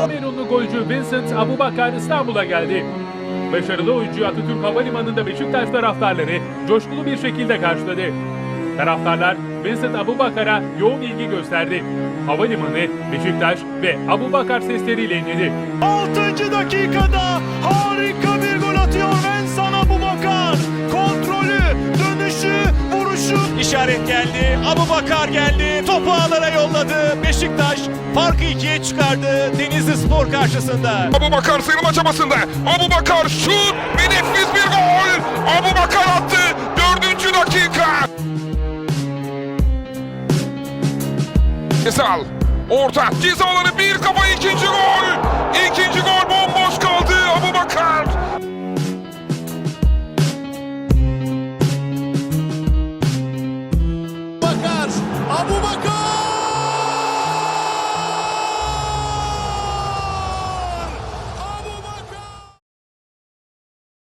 Kamerunlu golcü Vincent Abubakar İstanbul'a geldi. Başarılı oyuncu Atatürk Havalimanı'nda Beşiktaş taraftarları coşkulu bir şekilde karşıladı. Taraftarlar Vincent Abubakar'a yoğun ilgi gösterdi. Havalimanı, Beşiktaş ve Abubakar sesleriyle inledi. 6. dakikada harika bir gol atıyor Vincent Abubakar. Kontrolü, dönüşü, vuruşu. İşaret geldi. Abubakar geldi. Topu ağlara yolladı. Beşiktaş farkı ikiye çıkardı Denizli Spor karşısında. Abu Bakar sıyrılma çabasında. Abu Bakar şut ve Gezal. Orta ceza alanı bir